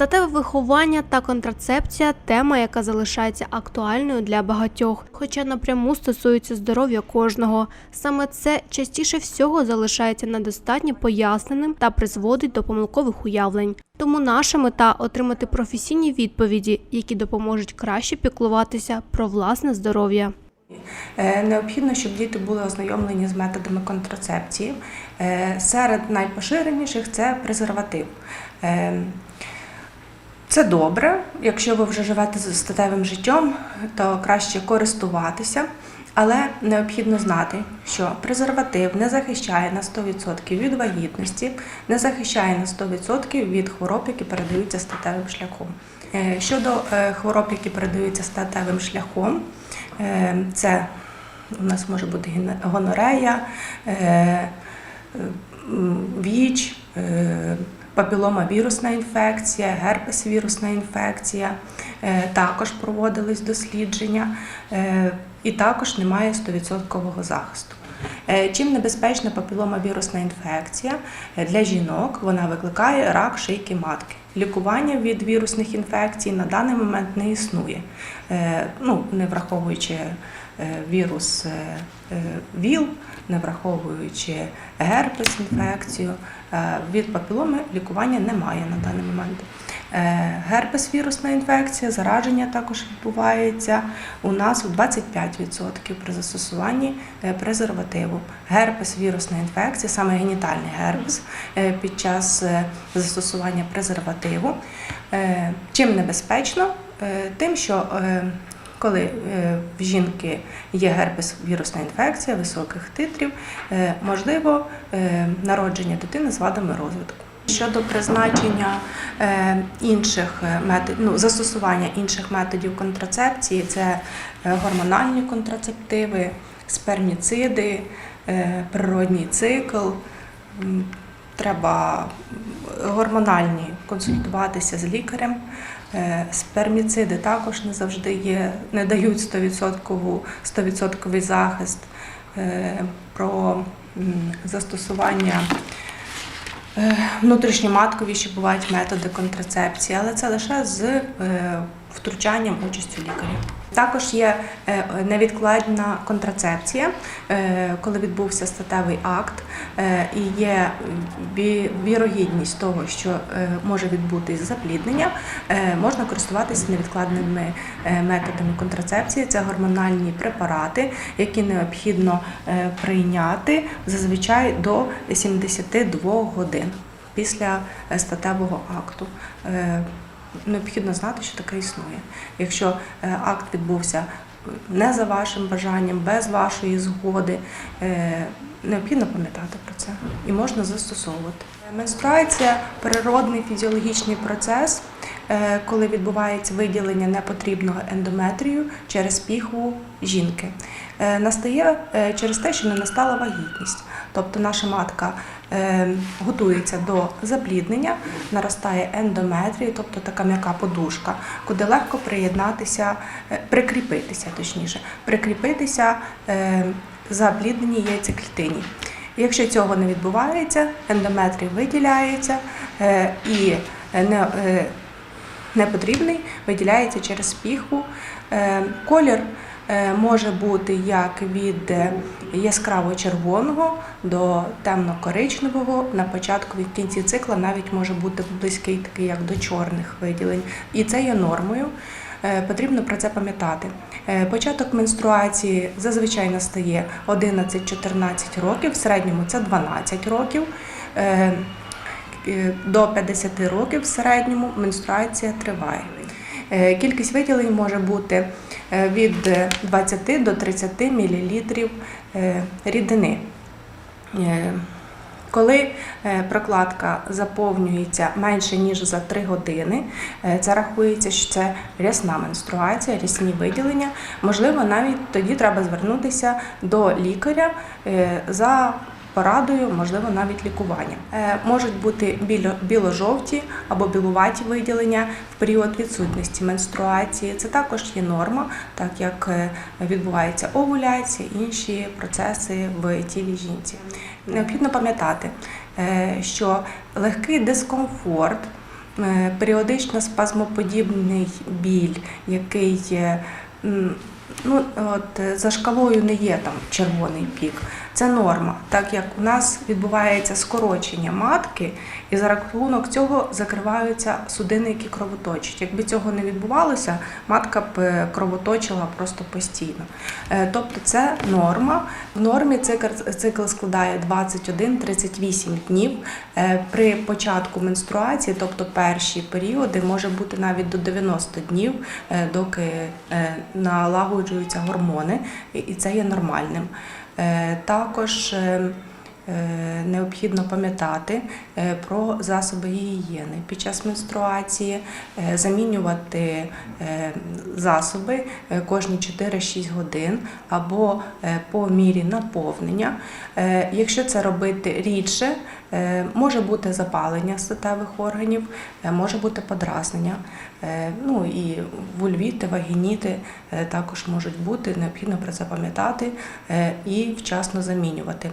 Статеве виховання та контрацепція тема, яка залишається актуальною для багатьох, хоча напряму стосується здоров'я кожного. Саме це частіше всього залишається недостатньо поясненим та призводить до помилкових уявлень. Тому наша мета отримати професійні відповіді, які допоможуть краще піклуватися про власне здоров'я. Е, Необхідно, щоб діти були ознайомлені з методами контрацепції. Е, Серед найпоширеніших це презерватив. Це добре, якщо ви вже живете з статевим життям, то краще користуватися. Але необхідно знати, що презерватив не захищає на 100% від вагітності, не захищає на 100% від хвороб, які передаються статевим шляхом. Е, Щодо е, хвороб, які передаються статевим шляхом, е, це у нас може бути гонорея, ВІЧ, папіломавірусна інфекція, герпес-вірусна інфекція. Е, Також проводились дослідження, е, і також немає 100% захисту. Е, Чим небезпечна папіломавірусна інфекція Е, для жінок? Вона викликає рак шийки матки. Лікування від вірусних інфекцій на даний момент не існує. Е, Ну, не враховуючи вірус ВІЛ, не враховуючи герпес інфекцію. Від папіломи лікування немає на даний момент. Е, Герпес вірусна інфекція, зараження також відбувається у нас у 25% при застосуванні е, презервативу. Герпес вірусна інфекція, саме генітальний герпес е, під час застосування презервативу. Чим небезпечно? Тим, що коли в жінки є герпес вірусна інфекція високих титрів, можливо народження дитини з вадами розвитку. Щодо призначення е, інших е, методів, ну, застосування інших методів контрацепції, це е, гормональні контрацептиви, сперміциди, природній цикл. Треба гормональні консультуватися з лікарем. Сперміциди також не завжди є, не дають 100%, 100% захист про застосування Е, Внутрішньоматкові ще бувають методи контрацепції, але це лише з е, втручанням участю лікарів. Також є е, невідкладна контрацепція, е, коли відбувся статевий акт, е, і є вірогідність того, що може відбутись запліднення, можна користуватися невідкладними методами контрацепції. Це гормональні препарати, які необхідно прийняти зазвичай до 72 годин після статевого акту. Е, Необхідно знати, що таке існує. Якщо е, акт відбувся не за вашим бажанням, без вашої згоди, е, необхідно пам'ятати про це і можна застосовувати. Менструація природний фізіологічний процес, е, коли відбувається виділення непотрібного ендометрію через піхву жінки. Е, Настає е, через те, що не настала вагітність. Тобто наша матка е, готується до запліднення, наростає ендометрію, тобто така м'яка подушка, куди легко приєднатися, е, прикріпитися, точніше, прикріпитися е, заплідненій яйцеклітині. Якщо цього не відбувається, ендометрій виділяється е, і не, е, непотрібний виділяється через піхву. Е, Колір може бути як від е, яскраво червоного до темно-коричневого. На початку і в кінці цикла навіть може бути близький такий як до чорних виділень. І це є нормою. Е, Потрібно про це пам'ятати. Е, Початок менструації зазвичай настає 11-14 років, в середньому це 12 років. Е, е, До 50 років в середньому менструація триває. Е, Кількість виділень може бути е, від 20 до 30 мл рідини. Е, Коли е, прокладка заповнюється менше ніж за 3 години, це рахується, що це рясна менструація, рясні виділення. Можливо, навіть тоді треба звернутися до лікаря за порадою, можливо, навіть лікуванням. Е, Можуть бути біло- біло-жовті або білуваті виділення в період відсутності менструації. Це також є норма, так як е, відбувається овуляція, інші процеси в тілі жінці. Необхідно пам'ятати, е, що легкий дискомфорт періодично спазмоподібний біль, який ну, от, за шкалою не є там червоний пік. Це норма, так як у нас відбувається скорочення матки, і за рахунок цього закриваються судини, які кровоточать. Якби цього не відбувалося, матка б е, кровоточила просто постійно. Е, Тобто це норма. В нормі цикл, складає 21-38 днів. Е, При початку менструації, тобто перші періоди, може бути навіть до 90 днів, доки налагоджуються гормони, і це є нормальним. Е, Також е, необхідно пам'ятати е, про засоби гігієни під час менструації, е, замінювати е, засоби е, кожні 4-6 годин або е, по мірі наповнення. Е, Якщо це робити рідше, е, може бути запалення статевих органів, е, може бути подразнення. Е, Ну і вульвіти, вагініти е, також можуть бути. Необхідно про це пам'ятати е, і вчасно замінювати.